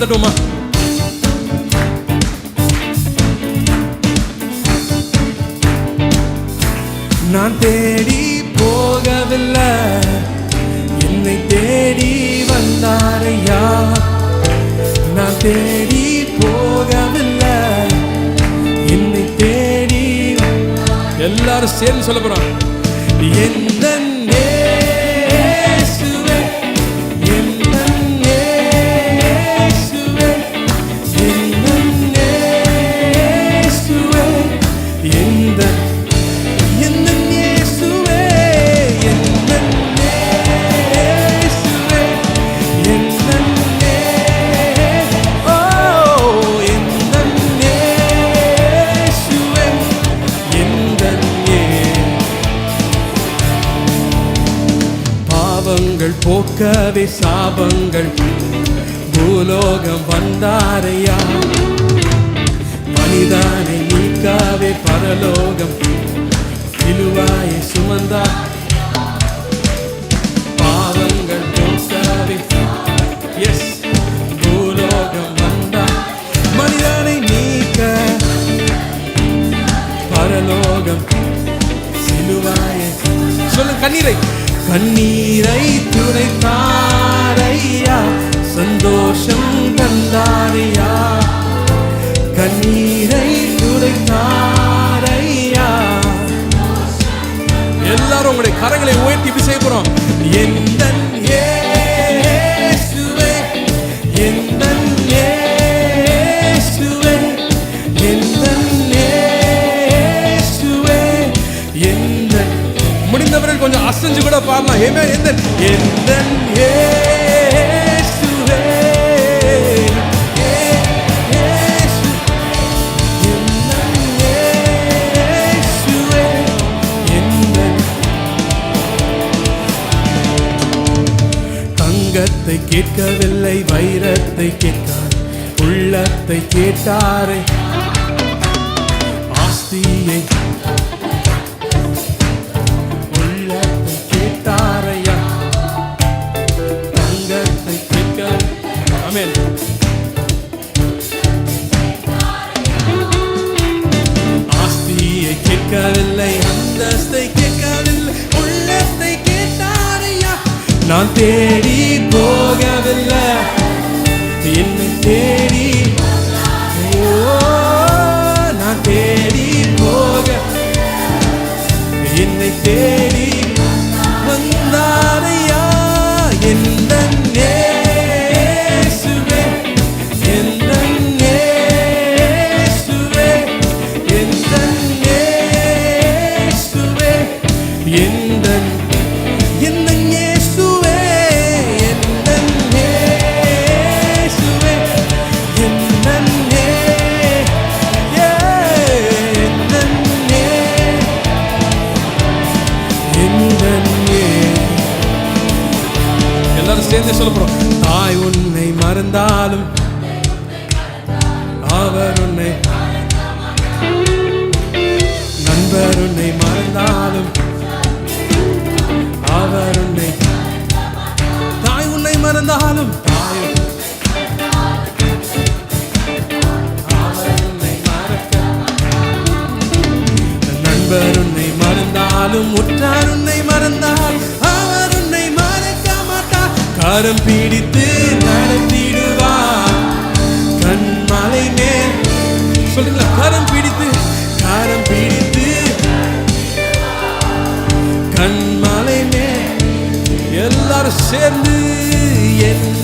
கரத்தை நான் தேடி போகவில்லை. என்னை தேடி வந்தாரையா? நான் தேடி போகவில்லை. என்னை தேடி எல்லாரும் சேர்ந்து சொல்ல போறான் எந்த போக்கவே சாபங்கள். பூலோகம் வந்தாரையா? மனிதானை நீக்காவே பரலோகம். சிலுவாயை சுமந்தா. பாவங்கள் போக்கவே. எஸ் பூலோகம் வந்தா. மனிதனை நீக்க. பரலோகம் சிலுவாயை. சொல்லு கண்ணீரை. கண்ணீரை துடைத்தாரையா? சந்தோஷம் தந்தாரையா? கண்ணீரை துடைத்தாரையா? எல்லாரும் உங்களுடைய கரங்களை அசைஞ்சு கூட பாடலாம். ஏமே எந்த எந்த எந்த தங்கத்தை கேட்கவில்லை வைரத்தை கேட்கார். உள்ளத்தை கேட்டாரே. ஆஸ்தியை நான் தேடி போகவில்லை. என்னை தேடி. ஓ நான் தேடி போக. என்னை தேடி வந்தாரையா? எந்த நேசுவே எந்த நேசுவே எந்த நேசுவே எந்த வார்த்தை சொல்ல போறோம். தாய் உன்னை மறந்தாலும் அவர் உன்னை நண்பர் உன்னை மறந்தாலும் அவர் உன்னை தாய் உன்னை மறந்தாலும் தாய் நண்பர் உன்னை மறந்தாலும் உற்றார் உன்னை மறந்தாலும் கரம் பிடித்து நடத்திடுவார் கண்மலை மேல். சொல்லுங்களா கரம் பிடித்து கரம் பிடித்து. கண்மலை மேல். எல்லாரும் சேர்ந்து என்